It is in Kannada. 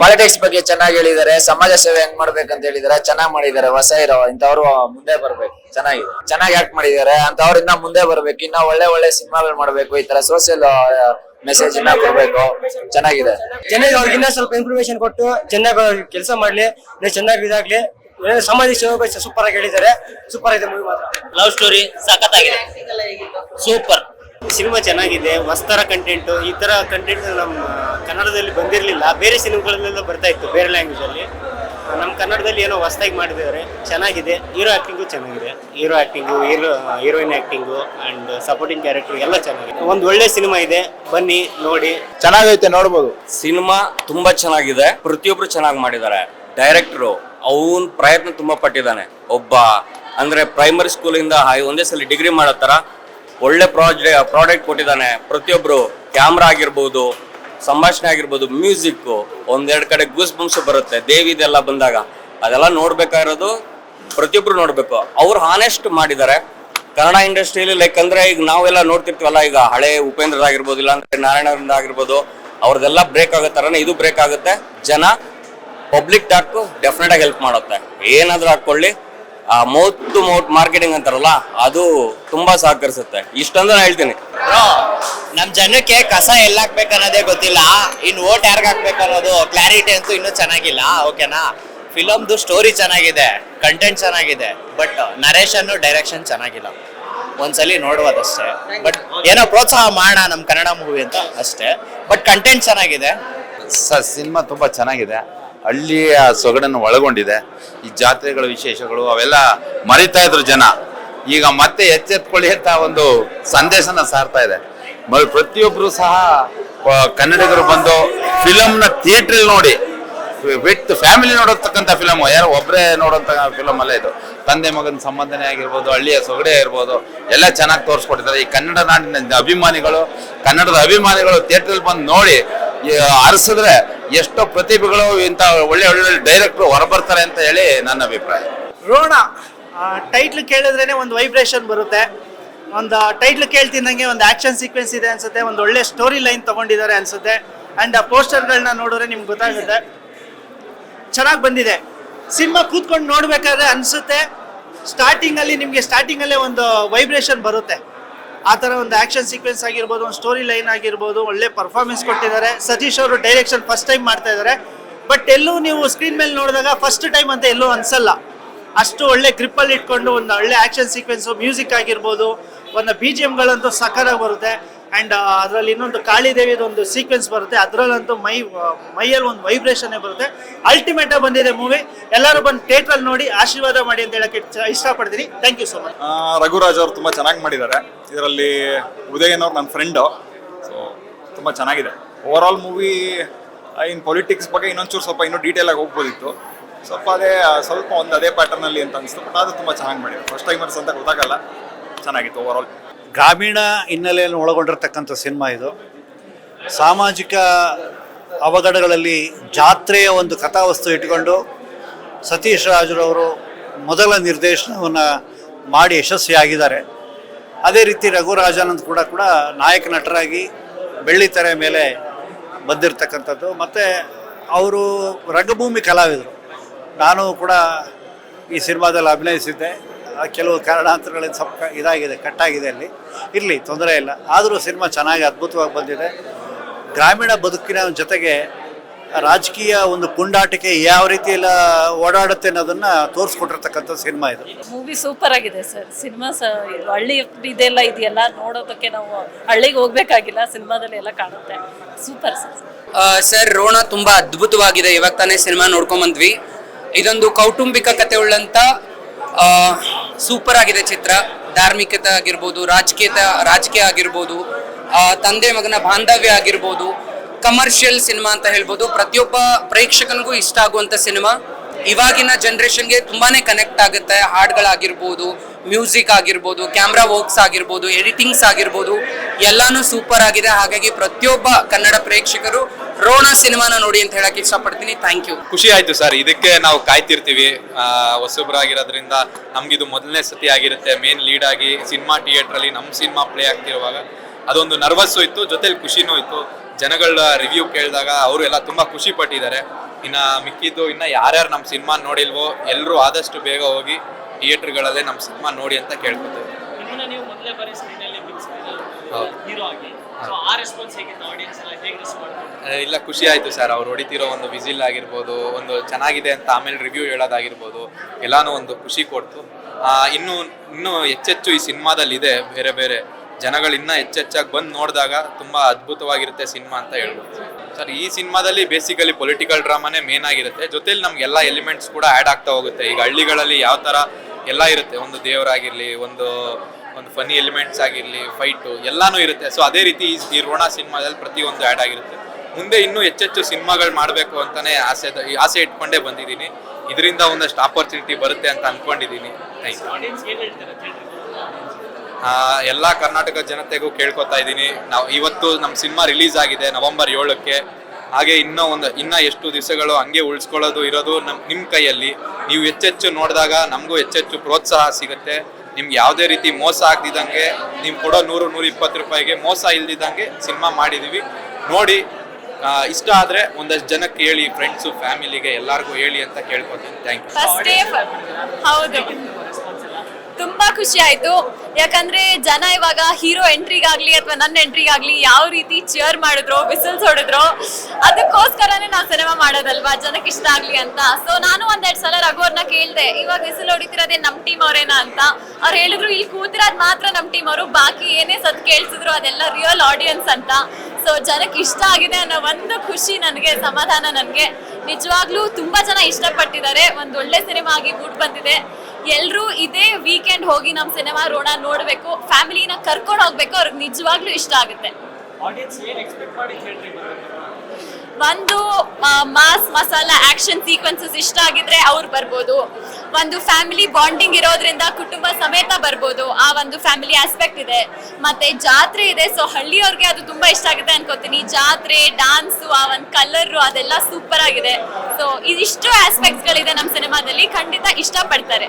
ಪಾಲಿಟಿಕ್ಸ್ ಬಗ್ಗೆ ಚೆನ್ನಾಗಿ ಹೇಳಿದ್ದಾರೆ ಸಮಾಜ ಸೇವೆ ಹೆಂಗ್ ಮಾಡ್ಬೇಕಂತ ಹೇಳಿದಾರೆ ಚೆನ್ನಾಗಿ ಮಾಡಿದ್ದಾರೆ ಹೊಸ ಇರೋ ಇಂಥವ್ರು ಮುಂದೆ ಬರ್ಬೇಕು ಚೆನ್ನಾಗಿದೆ. ಚೆನ್ನಾಗಿ ಆಕ್ಟ್ ಮಾಡಿದ್ದಾರೆ ಅಂತವ್ರಿಂದ ಇನ್ನ ಮುಂದೆ ಬರ್ಬೇಕು ಇನ್ನ ಒಳ್ಳೆ ಒಳ್ಳೆ ಸಿನಿಮಾಗಳು ಮಾಡ್ಬೇಕು ಈ ತರ ಸೋಷಿಯಲ್ ಮೆಸೇಜ್ನ ಕೊಡ್ಬೇಕು. ಚೆನ್ನಾಗಿದೆ. ಜನರಿಗೆ ಅವ್ರಿಗಿನ್ನ ಸ್ವಲ್ಪ ಇನ್ಫಾರ್ಮೇಶನ್ ಕೊಟ್ಟು ಚೆನ್ನಾಗಿ ಕೆಲಸ ಮಾಡ್ಲಿ ಇನ್ನು ಚೆನ್ನಾಗಿ ಇದಾಗ್ಲಿ. ಸಮಾಜ ಸೇವೆ ಸೂಪರ್ ಆಗಿ ಹೇಳಿದ್ದಾರೆ ಸೂಪರ್ ಆಗಿದೆ ಮೂವಿ ಮಾತ್ರ. ಲವ್ ಸ್ಟೋರಿ ಸಖತ್ತಾಗಿದೆ. ಸೂಪರ್ ಸಿನಿಮಾ ಚೆನ್ನಾಗಿದೆ ಹೊಸ್ತರ ಕಂಟೆಂಟು ಈ ಥರ ಕಂಟೆಂಟ್ ನಮ್ಮ ಕನ್ನಡದಲ್ಲಿ ಬಂದಿರಲಿಲ್ಲ. ಬೇರೆ ಸಿನಿಮಾಗಳಲ್ಲೆಲ್ಲ ಬರ್ತಾ ಇತ್ತು ಬೇರೆ ಲ್ಯಾಂಗ್ವೇಜಲ್ಲಿ ನಮ್ಮ ಕನ್ನಡದಲ್ಲಿ ಏನೋ ಹೊಸ್ದಾಗಿ ಮಾಡಿದ್ದಾರೆ ಚೆನ್ನಾಗಿದೆ. ಹೀರೋ ಆ್ಯಕ್ಟಿಂಗು ಚೆನ್ನಾಗಿದೆ. Hero acting hero heroine acting and supporting character ಎಲ್ಲ ಚೆನ್ನಾಗಿದೆ. ಒಂದು ಒಳ್ಳೆ ಸಿನಿಮಾ ಇದೆ ಬನ್ನಿ ನೋಡಿ. ಚೆನ್ನಾಗೈತೆ ನೋಡ್ಬೋದು. ಸಿನಿಮಾ ತುಂಬಾ ಚೆನ್ನಾಗಿದೆ. ಪ್ರತಿಯೊಬ್ರು ಚೆನ್ನಾಗಿ ಮಾಡಿದ್ದಾರೆ. ಡೈರೆಕ್ಟ್ರು ಅವನ್ ಪ್ರಯತ್ನ ತುಂಬಾ ಪಟ್ಟಿದ್ದಾನೆ. ಒಬ್ಬ ಅಂದ್ರೆ ಪ್ರೈಮರಿ ಸ್ಕೂಲಿಂದ ಹೈ ಒಂದೇ ಸಲ ಡಿಗ್ರಿ ಮಾಡೋ ತರ ಒಳ್ಳೆ ಪ್ರಾಜೆಕ್ಟ್ ಪ್ರಾಡಕ್ಟ್ ಕೊಟ್ಟಿದ್ದಾನೆ. ಪ್ರತಿಯೊಬ್ಬರು ಕ್ಯಾಮ್ರಾ ಆಗಿರ್ಬೋದು, ಸಂಭಾಷಣೆ ಆಗಿರ್ಬೋದು ಮ್ಯೂಸಿಕ್ ಒಂದೆರಡು ಕಡೆ ಗೂಸ್ ಬಂಸು ಬರುತ್ತೆ ದೇವಿದೆಲ್ಲ ಬಂದಾಗ. ಅದೆಲ್ಲ ನೋಡ್ಬೇಕಾಗಿರೋದು, ಪ್ರತಿಯೊಬ್ರು ನೋಡ್ಬೇಕು. ಅವ್ರು ಹಾನೆಸ್ಟ್ ಮಾಡಿದ್ದಾರೆ. ಕನ್ನಡ ಇಂಡಸ್ಟ್ರಿಯಲ್ಲಿ ಲೈಕ್ ಅಂದ್ರೆ ಈಗ ನಾವೆಲ್ಲ ನೋಡ್ತಿರ್ತೀವಲ್ಲ, ಈಗ ಹಳೆ ಉಪೇಂದ್ರ ಆಗಿರ್ಬೋದು, ಇಲ್ಲಾಂದ್ರೆ ನಾರಾಯಣ ಆಗಿರ್ಬೋದು ಅವ್ರದೆಲ್ಲ ಬ್ರೇಕ್ ಆಗೋ ತರನೇ ಇದು ಬ್ರೇಕ್ ಆಗುತ್ತೆ. ಜನ ಪಬ್ಲಿಕ್ ಟಾಕ್ ಡೆಫಿನೆಟ್ ಆಗಿ ಹೆಲ್ಪ್ ಮಾಡುತ್ತೆ. ಏನಾದ್ರೂ ಹಾಕೊಳ್ಳಿ ಆ ಮೌತ್ ಟು ಮೌತ್ ಮಾರ್ಕೆಟಿಂಗ್ ಅಂತಾರಲ್ಲ ಅದು ತುಂಬಾ ಸಹಕರಿಸುತ್ತೆ. ಇಷ್ಟೊಂದು ನಾನು ಹೇಳ್ತೀನಿ. ನಮ್ ಜನಕ್ಕೆ ಕಸ ಎಲ್ಲ ಹಾಕ್ಬೇಕು ಅನ್ನೋದೇ ಗೊತ್ತಿಲ್ಲ. ಇನ್ ಓಟ್ ಯಾರ್ಗ್ ಹಾಕ್ಬೇಕು ಅನ್ನೋದು ಕ್ಲಾರಿಟಿ ಅಂತೂ ಇನ್ನೂ ಚೆನ್ನಾಗಿಲ್ಲ. ಓಕೆನಾ? ಫಿಲಮ್ದು ಸ್ಟೋರಿ ಚೆನ್ನಾಗಿದೆ ಕಂಟೆಂಟ್ ಚೆನ್ನಾಗಿದೆ ಬಟ್ ನರೇಶನ್ ಡೈರೆಕ್ಷನ್ ಚೆನ್ನಾಗಿಲ್ಲ. ಒಂದ್ಸಲಿ ನೋಡುವುದಷ್ಟೇ. ಬಟ್ ಏನೋ ಪ್ರೋತ್ಸಾಹ ಮಾಡೋಣ ನಮ್ ಕನ್ನಡ ಮೂವಿ ಅಂತ ಅಷ್ಟೇ. ಬಟ್ ಕಂಟೆಂಟ್ ಚೆನ್ನಾಗಿದೆ. ಸರ್ ಸಿನಿಮಾ ತುಂಬಾ ಚೆನ್ನಾಗಿದೆ. ಹಳ್ಳಿಯ ಸೊಗಡನ್ನು ಒಳಗೊಂಡಿದೆ. ಈ ಜಾತ್ರೆಗಳ ವಿಶೇಷಗಳು ಅವೆಲ್ಲ ಮರಿತಾ ಇದ್ರು ಜನ. ಈಗ ಮತ್ತೆ ಎಚ್ಚೆತ್ಕೊಳ್ಳಿ ಅಂತ ಒಂದು ಸಂದೇಶನ ಸಾರ್ತಾ ಇದೆ. ಪ್ರತಿಯೊಬ್ರು ಸಹ ಕನ್ನಡಿಗರು ಬಂದು ಫಿಲಮ್ನ ಥಿಯೇಟ್ರಲ್ಲಿ ನೋಡಿ. ವಿತ್ ಫ್ಯಾಮಿಲಿ ನೋಡತಕ್ಕಂಥ ಫಿಲಮ್ ಯಾರು ಒಬ್ಬರೇ ನೋಡೋಂಥ ಫಿಲಮ್ ಅಲ್ಲ ಇದು. ತಂದೆ ಮಗನ ಸಂಬಂಧನೇ ಆಗಿರ್ಬೋದು, ಹಳ್ಳಿಯ ಸೊಗಡೆ ಇರ್ಬೋದು, ಎಲ್ಲ ಚೆನ್ನಾಗಿ ತೋರಿಸ್ಕೊಟ್ಟಿದ್ದಾರೆ. ಈ ಕನ್ನಡ ನಾಡಿನ ಅಭಿಮಾನಿಗಳು, ಕನ್ನಡದ ಅಭಿಮಾನಿಗಳು ಥಿಯೇಟ್ರಲ್ಲಿ ಬಂದು ನೋಡಿ ಅರಸಿದ್ರೆ ಎಷ್ಟೋ ಪ್ರತಿಭೆಗಳು ಇಂಥ ಒಳ್ಳೆ ಒಳ್ಳೆ ಡೈರೆಕ್ಟ್ರು ಹೊರಬರ್ತಾರೆ ಅಂತ ಹೇಳಿ ನನ್ನ ಅಭಿಪ್ರಾಯ. ರೋಣ ಟೈಟ್ಲ್ ಕೇಳಿದ್ರೇನೆ ಒಂದು ವೈಬ್ರೇಷನ್ ಬರುತ್ತೆ. ಒಂದು ಟೈಟ್ಲ್ ಕೇಳ್ತಿದ್ದಂಗೆ ಒಂದು ಆಕ್ಷನ್ ಸೀಕ್ವೆನ್ಸ್ ಇದೆ ಅನ್ಸುತ್ತೆ, ಒಂದು ಒಳ್ಳೆ ಸ್ಟೋರಿ ಲೈನ್ ತಗೊಂಡಿದ್ದಾರೆ ಅನ್ಸುತ್ತೆ ಅಂಡ್ ಆ ಪೋಸ್ಟರ್ಗಳನ್ನ ನೋಡಿದ್ರೆ ನಿಮ್ಗೆ ಗೊತ್ತಾಗುತ್ತೆ. ಚೆನ್ನಾಗಿ ಬಂದಿದೆ. ಸಿನಿಮಾ ಕೂತ್ಕೊಂಡು ನೋಡ್ಬೇಕಾದ್ರೆ ಅನ್ಸುತ್ತೆ ಸ್ಟಾರ್ಟಿಂಗ್ ಅಲ್ಲಿ ನಿಮಗೆ ಸ್ಟಾರ್ಟಿಂಗ್ ಅಲ್ಲೇ ಒಂದು ವೈಬ್ರೇಷನ್ ಬರುತ್ತೆ. ಆ ಥರ ಒಂದು ಆಕ್ಷನ್ ಸೀಕ್ವೆನ್ಸ್ ಆಗಿರ್ಬೋದು, ಒಂದು ಸ್ಟೋರಿ ಲೈನ್ ಆಗಿರ್ಬೋದು, ಒಳ್ಳೆ ಪರ್ಫಾರ್ಮೆನ್ಸ್ ಕೊಟ್ಟಿದ್ದಾರೆ. ಸತೀಶ್ ಅವರು ಡೈರೆಕ್ಷನ್ ಫಸ್ಟ್ ಟೈಮ್ ಮಾಡ್ತಾ ಇದ್ದಾರೆ. ಬಟ್ ಎಲ್ಲೂ ನೀವು ಸ್ಕ್ರೀನ್ ಮೇಲೆ ನೋಡಿದಾಗ ಫಸ್ಟ್ ಟೈಮ್ ಅಂತ ಎಲ್ಲೂ ಅನ್ಸಲ್ಲ. ಅಷ್ಟು ಒಳ್ಳೆ ಗ್ರಿಪ್ಪಲ್ಲಿ ಇಟ್ಕೊಂಡು ಒಂದು ಒಳ್ಳೆ ಆಕ್ಷನ್ ಸೀಕ್ವೆನ್ಸು ಮ್ಯೂಸಿಕ್ ಆಗಿರ್ಬೋದು, ಒಂದು ಬಿ ಜಿ ಎಮ್ಗಳಂತೂ ಸಕ್ಕರಾಗಿ ಬರುತ್ತೆ. ಆ್ಯಂಡ್ ಅದರಲ್ಲಿ ಇನ್ನೊಂದು ಕಾಳಿದೇವಿದು ಒಂದು ಸೀಕ್ವೆನ್ಸ್ ಬರುತ್ತೆ. ಅದರಲ್ಲಂತೂ ಮೈ ಮೈಯಲ್ಲಿ ಒಂದು ವೈಬ್ರೇಷನ್ನೇ ಬರುತ್ತೆ. ಅಲ್ಟಿಮೇಟ್ ಬಂದಿದೆ ಮೂವಿ ಎಲ್ಲರೂ ಬಂದು ಥಿಯೇಟ್ರಲ್ಲಿ ನೋಡಿ ಆಶೀರ್ವಾದ ಮಾಡಿ ಅಂತ ಹೇಳಕ್ಕೆ ಇಷ್ಟ- ಇಷ್ಟಪಡ್ತೀನಿ. Thank you so much Raghuraj ಅವರು ತುಂಬ ಚೆನ್ನಾಗಿ ಮಾಡಿದ್ದಾರೆ. ಇದರಲ್ಲಿ ಉದಯನ್ ಅವ್ರು ನನ್ನ ಫ್ರೆಂಡು ಸೊ ತುಂಬ ಚೆನ್ನಾಗಿದೆ. Over all movie in politics ಬಗ್ಗೆ ಇನ್ನೊಂಚೂರು ಸ್ವಲ್ಪ ಇನ್ನೂ ಡೀಟೇಲ್ ಆಗಿ ಹೋಗ್ಬೋದಿತ್ತು. ಸ್ವಲ್ಪ ಅದೇ ಸ್ವಲ್ಪ ಒಂದು ಅದೇ ಪ್ಯಾಟರ್ನಲ್ಲಿ ಅಂತ ಅನಿಸ್ತು ಬಟ್ ಅದು ತುಂಬ ಚೆನ್ನಾಗಿ ಮಾಡಿದೆ ಫಸ್ಟ್ ಟೈಮರ್ಸ್ ಅಂತ ಗೊತ್ತಾಗಲ್ಲ. ಚೆನ್ನಾಗಿತ್ತು ಓವರ್ ಆಲ್ ಗ್ರಾಮೀಣ ಹಿನ್ನೆಲೆಯನ್ನು ಒಳಗೊಂಡಿರ್ತಕ್ಕಂಥ ಸಿನಿಮಾ ಇದು. ಸಾಮಾಜಿಕ ಅವಘಡಗಳಲ್ಲಿ ಜಾತ್ರೆಯ ಒಂದು ಕಥಾವಸ್ತು ಇಟ್ಕೊಂಡು ಸತೀಶ್ ರಾಜರವರು ಮೊದಲ ನಿರ್ದೇಶನವನ್ನು ಮಾಡಿ ಯಶಸ್ವಿಯಾಗಿದ್ದಾರೆ. ಅದೇ ರೀತಿ ರಘುರಾಜಾನಂದ್ ಕೂಡ ಕೂಡ ನಾಯಕ ನಟರಾಗಿ ಬೆಳ್ಳಿ ತೆರೆ ಮೇಲೆ ಬಂದಿರತಕ್ಕಂಥದ್ದು. ಮತ್ತು ಅವರು ರಂಗಭೂಮಿ ಕಲಾವಿದರು. ನಾನು ಕೂಡ ಈ ಸಿನಿಮಾದಲ್ಲಿ ಅಭಿನಯಿಸಿದ್ದೆ. ಕೆಲವು ಕಾರಣಾಂತರಗಳಿಂದ ಸ್ವಲ್ಪ ಇದಾಗಿದೆ ಕಟ್ಟಾಗಿದೆ ಅಲ್ಲಿ. ಇರಲಿ ತೊಂದರೆ ಇಲ್ಲ. ಆದರೂ ಸಿನಿಮಾ ಚೆನ್ನಾಗಿ ಅದ್ಭುತವಾಗಿ ಬಂದಿದೆ. ಗ್ರಾಮೀಣ ಬದುಕಿನ ಜೊತೆಗೆ ರಾಜಕೀಯ ಒಂದು ಪುಂಡಾಟಿಕೆ ಯಾವ ರೀತಿ ಎಲ್ಲ ಓಡಾಡುತ್ತೆ ಅನ್ನೋದನ್ನ ತೋರಿಸ್ಕೊಟ್ಟಿರ್ತಕ್ಕಂಥ ಸಿನಿಮಾ ಇದು. ಮೂವಿ ಸೂಪರ್ ಆಗಿದೆ ಸರ್. ಸಿನಿಮಾ ಸ ಹಳ್ಳಿ ಇದೆಲ್ಲ ಇದೆಯಲ್ಲ ನೋಡೋದಕ್ಕೆ ನಾವು ಹಳ್ಳಿಗೆ ಹೋಗ್ಬೇಕಾಗಿಲ್ಲ ಸಿನಿಮಾದಲ್ಲಿ ಎಲ್ಲ ಕಾಣುತ್ತೆ. Super sir. ಸರ್ ರೋಣ ತುಂಬಾ ಅದ್ಭುತವಾಗಿದೆ. ಇವಾಗ ತಾನೇ ಸಿನಿಮಾ ನೋಡ್ಕೊಂಡ್ ಬಂದ್ವಿ ಇದೊಂದು ಕೌಟುಂಬಿಕ ಕತೆ ಉಳ್ಳಂತ ಸೂಪರ್ ಆಗಿದೆ ಚಿತ್ರ. ಧಾರ್ಮಿಕತೆ ಆಗಿರ್ಬೋದು, ರಾಜಕೀಯತೆ, ರಾಜಕೀಯ ಆಗಿರ್ಬೋದು ತಂದೆ ಮಗನ ಬಾಂಧವ್ಯ ಆಗಿರ್ಬೋದು ಕಮರ್ಷಿಯಲ್ ಸಿನಿಮಾ ಅಂತ ಹೇಳ್ಬೋದು. ಪ್ರತಿಯೊಬ್ಬ ಪ್ರೇಕ್ಷಕನಿಗೂ ಇಷ್ಟ ಆಗುವಂಥ ಸಿನಿಮಾ ಇವಾಗಿನ ಜನ್ರೇಷನ್ಗೆ ತುಂಬಾನೇ ಕನೆಕ್ಟ್ ಆಗುತ್ತೆ. ಹಾಡುಗಳಾಗಿರ್ಬೋದು ಮ್ಯೂಸಿಕ್ ಆಗಿರ್ಬೋದು ಕ್ಯಾಮ್ರಾ ವರ್ಕ್ಸ್ ಆಗಿರ್ಬೋದು ಎಡಿಟಿಂಗ್ಸ್ ಆಗಿರ್ಬೋದು, ಎಲ್ಲಾನು ಸೂಪರ್ ಆಗಿದೆ. ಹಾಗಾಗಿ ಪ್ರತಿಯೊಬ್ಬ ಕನ್ನಡ ಪ್ರೇಕ್ಷಕರು ರೋಣ ಸಿನಿಮಾನ ನೋಡಿ ಅಂತ ಹೇಳಕ್ ಇಷ್ಟಪಡ್ತೀನಿ. ಥ್ಯಾಂಕ್ ಯು ಖುಷಿ ಆಯ್ತು ಸರ್. ಇದಕ್ಕೆ ನಾವು ಕಾಯ್ತಿರ್ತೀವಿ. ಹೊಸಬ್ರಾಗಿರೋದ್ರಿಂದ ನಮ್ಗಿದು ಮೊದಲನೇ ಸತಿ ಆಗಿರುತ್ತೆ. ಮೇನ್ ಲೀಡ್ ಆಗಿ ಸಿನಿಮಾ ಥಿಯೇಟ್ರಲ್ಲಿ ನಮ್ಮ ಸಿನಿಮಾ ಪ್ಲೇ ಆಗ್ತಿರುವಾಗ. ಅದೊಂದು ನರ್ವಸ್ಸು ಇತ್ತು. ಜೊತೆಲಿ ಖುಷಿನೂ ಇತ್ತು. ಜನಗಳ ರಿವ್ಯೂ ಕೇಳಿದಾಗ ಅವರು ಎಲ್ಲ ತುಂಬಾ ಖುಷಿ ಪಟ್ಟಿದ್ದಾರೆ. ಇನ್ನ ಮಿಕ್ಕಿದ್ದು ಇನ್ನ ಯಾರ್ಯಾರು ನಮ್ಮ ಸಿನಿಮಾ ನೋಡಿಲ್ವೋ ಎಲ್ಲರೂ ಆದಷ್ಟು ಬೇಗ ಹೋಗಿ ಥಿಯೇಟರ್ಗಳಲ್ಲೇ ನಮ್ಮ ಸಿನಿಮಾ ನೋಡಿ ಅಂತ ಕೇಳ್ಕೊತೇವೆ. ಇಲ್ಲ ಖುಷಿ ಆಯ್ತು ಸರ್ ಅವ್ರು ಹೊಡಿತಿರೋ ಒಂದು ವಿಸಿಲ್ ಆಗಿರ್ಬೋದು ಒಂದು ಚೆನ್ನಾಗಿದೆ ಅಂತ ಆಮೇಲೆ ರಿವ್ಯೂ ಹೇಳೋದಾಗಿರ್ಬೋದು ಎಲ್ಲಾನು ಒಂದು ಖುಷಿ ಕೊಡ್ತು. ಇನ್ನು ಇನ್ನು ಹೆಚ್ಚೆಚ್ಚು ಈ ಸಿನಿಮಾದಲ್ಲಿ ಇದೆ ಬೇರೆ ಬೇರೆ ಜನಗಳು ಇನ್ನ ಹೆಚ್ಚೆಚ್ಚಾಗಿ ಬಂದು ನೋಡಿದಾಗ ತುಂಬಾ ಅದ್ಭುತವಾಗಿರುತ್ತೆ ಸಿನಿಮಾ ಅಂತ ಹೇಳ್ಬೋದು. ಸರ್, ಈ ಸಿನಿಮಾದಲ್ಲಿ ಬೇಸಿಕಲಿ ಪೊಲಿಟಿಕಲ್ ಡ್ರಾಮಾನೇ ಮೇನ್ ಆಗಿರುತ್ತೆ. ಜೊತೆಲಿ ನಮ್ಗೆ ಎಲ್ಲ ಎಲಿಮೆಂಟ್ಸ್ ಕೂಡ ಆ್ಯಡ್ ಆಗ್ತಾ ಹೋಗುತ್ತೆ. ಈಗ ಹಳ್ಳಿಗಳಲ್ಲಿ ಯಾವ ಥರ ಎಲ್ಲ ಇರುತ್ತೆ. ಒಂದು ದೇವರಾಗಿರಲಿ, ಒಂದು ಒಂದು ಫನಿ ಎಲಿಮೆಂಟ್ಸ್ ಆಗಿರಲಿ ಫೈಟು ಎಲ್ಲನೂ ಇರುತ್ತೆ. ಸೊ ಅದೇ ರೀತಿ ಈ- ರೋಣ ಸಿನಿಮಾದಲ್ಲಿ ಪ್ರತಿಯೊಂದು ಆ್ಯಡ್ ಆಗಿರುತ್ತೆ. ಮುಂದೆ ಇನ್ನೂ ಹೆಚ್ಚೆಚ್ಚು ಸಿನಿಮಾಗಳು ಮಾಡಬೇಕು ಅಂತಾನೆ ಆಸೆ ಆಸೆ ಇಟ್ಕೊಂಡೇ ಬಂದಿದ್ದೀನಿ. ಇದರಿಂದ ಒಂದಷ್ಟು ಆಪರ್ಚುನಿಟಿ ಬರುತ್ತೆ ಅಂತ ಅನ್ಕೊಂಡಿದ್ದೀನಿ. ಥ್ಯಾಂಕ್ ಯು ಆಡಿಯನ್ಸ್ ಏನು ಹೇಳ್ತಾರೆ ಥಿಯೇಟರ್ ಆ, ಎಲ್ಲಾ ಕರ್ನಾಟಕ ಜನತೆಗೂ ಕೇಳ್ಕೊತಾ ಇದ್ದೀನಿ. ನಾವು ಇವತ್ತು ನಮ್ಮ ಸಿನಿಮಾ ರಿಲೀಸ್ ಆಗಿದೆ ನವೆಂಬರ್ ಏಳಕ್ಕೆ. ಹಾಗೆ ಇನ್ನೂ ಒಂದು, ಇನ್ನ ಎಷ್ಟು ದಿವಸಗಳು ಹಂಗೆ ಉಳಿಸ್ಕೊಳ್ಳೋದು ಇರೋದು ನಮ್ಮ ನಿಮ್ಮ ಕೈಯಲ್ಲಿ. ನೀವು ಹೆಚ್ಚೆಚ್ಚು ನೋಡಿದಾಗ ನಮಗೂ ಹೆಚ್ಚೆಚ್ಚು ಪ್ರೋತ್ಸಾಹ ಸಿಗುತ್ತೆ. ನಿಮ್ಗೆ ಯಾವುದೇ ರೀತಿ ಮೋಸ ಆಗದಿದ್ದಂಗೆ ನೀವು ಕೊಡೋ ನೂರು, ನೂರ ಇಪ್ಪತ್ತು ರೂಪಾಯಿಗೆ ಮೋಸ ಇಲ್ದಿದ್ದಂಗೆ ಸಿನಿಮಾ ಮಾಡಿದೀವಿ ನೋಡಿ ಇಷ್ಟ ಆದ್ರೆ ಒಂದಷ್ಟು ಜನಕ್ಕೆ ಹೇಳಿ ಫ್ರೆಂಡ್ಸು ಫ್ಯಾಮಿಲಿಗೆ ಎಲ್ಲರಿಗೂ ಹೇಳಿ ಅಂತ ಕೇಳ್ಕೊತೀನಿ. ಥ್ಯಾಂಕ್ ಯು ತುಂಬಾ ಖುಷಿ ಆಯ್ತು. ಯಾಕಂದ್ರೆ ಜನ ಇವಾಗ ಹೀರೋ ಎಂಟ್ರಿಗಾಗ್ಲಿ ಅಥವಾ ನನ್ನ ಎಂಟ್ರಿಗಾಗ್ಲಿ ಯಾವ ರೀತಿ ಚಿಯರ್ ಮಾಡಿದ್ರು ಬಿಸಿಲ್ಸ್ ಹೊಡೆದ್ರು, ಅದಕ್ಕೋಸ್ಕರನೇ ನಾವು ಸಿನಿಮಾ ಮಾಡೋದಲ್ವಾ? ಜನಕ್ಕೆ ಇಷ್ಟ ಆಗ್ಲಿ ಅಂತ. ಸೊ ನಾನು ಒಂದೆರಡು ಸಲ ರಘು ಅವ್ರನ್ನ ಕೇಳ್ದೆ, ಇವಾಗ ಬಿಸಿಲ್ ಹೊಡಿತಿರೋದೇ ನಮ್ಮ ಟೀಮ್ ಅವರೇನಾ ಅಂತ. ಅವ್ರು ಹೇಳಿದ್ರು, ಇಲ್ಲಿ ಕೂತಿರೋದ್ ಮಾತ್ರ ನಮ್ಮ ಟೀಮ್ ಅವರು, ಬಾಕಿ ಏನೇ ಸತ್ ಕೇಳಿಸಿದ್ರು, ಅದೆಲ್ಲ ರಿಯಲ್ ಆಡಿಯನ್ಸ್ ಅಂತ. ಸೊ ಜನಕ್ಕೆ ಇಷ್ಟ ಆಗಿದೆ ಅನ್ನೋ ಒಂದು ಖುಷಿ ನನಗೆ, ಸಮಾಧಾನ ನನಗೆ. ನಿಜವಾಗ್ಲೂ ತುಂಬಾ ಜನ ಇಷ್ಟಪಟ್ಟಿದ್ದಾರೆ. ಒಂದು ಒಳ್ಳೆ ಸಿನಿಮಾ ಆಗಿ ಬೂಟ್ ಬಂದಿದೆ. ಎಲ್ರೂ ಇದೇ ವೀಕೆಂಡ್ ಹೋಗಿ ನಮ್ಮ ಸಿನಿಮಾ ರೋಣ ನೋಡ್ಬೇಕು ಫ್ಯಾಮಿಲಿನ ಕರ್ಕೊಂಡು ಹೋಗ್ಬೇಕು ಅವ್ರಿಗೆ ನಿಜವಾಗ್ಲೂ ಇಷ್ಟ ಆಗುತ್ತೆ. ಒಂದು ಮಾಸ್ ಮಸಾಲ ಆಕ್ಷನ್ ಸೀಕ್ವೆನ್ಸಸ್ ಇಷ್ಟ ಆಗಿದ್ರೆ ಅವ್ರು ಬರ್ಬೋದು. ಒಂದು ಫ್ಯಾಮಿಲಿ ಬಾಂಡಿಂಗ್ ಇರೋದ್ರಿಂದ ಕುಟುಂಬ ಸಮೇತ ಬರ್ಬೋದು. ಆ ಒಂದು ಫ್ಯಾಮಿಲಿ ಆಸ್ಪೆಕ್ಟ್ ಇದೆ. ಮತ್ತೆ ಜಾತ್ರೆ ಇದೆ ಸೊ ಹಳ್ಳಿಯವ್ರಿಗೆ ಅದು ತುಂಬಾ ಇಷ್ಟ ಆಗುತ್ತೆ ಅನ್ಕೋತೀನಿ. ಜಾತ್ರೆ ಡಾನ್ಸು ಆ ಒಂದು ಕಲರು ಅದೆಲ್ಲ ಸೂಪರ್ ಆಗಿದೆ. ಸೊ ಇದಿಷ್ಟು ಆಸ್ಪೆಕ್ಟ್ಸ್ಗಳಿದೆ ನಮ್ಮ ಸಿನಿಮಾದಲ್ಲಿ ಖಂಡಿತ ಇಷ್ಟಪಡ್ತಾರೆ.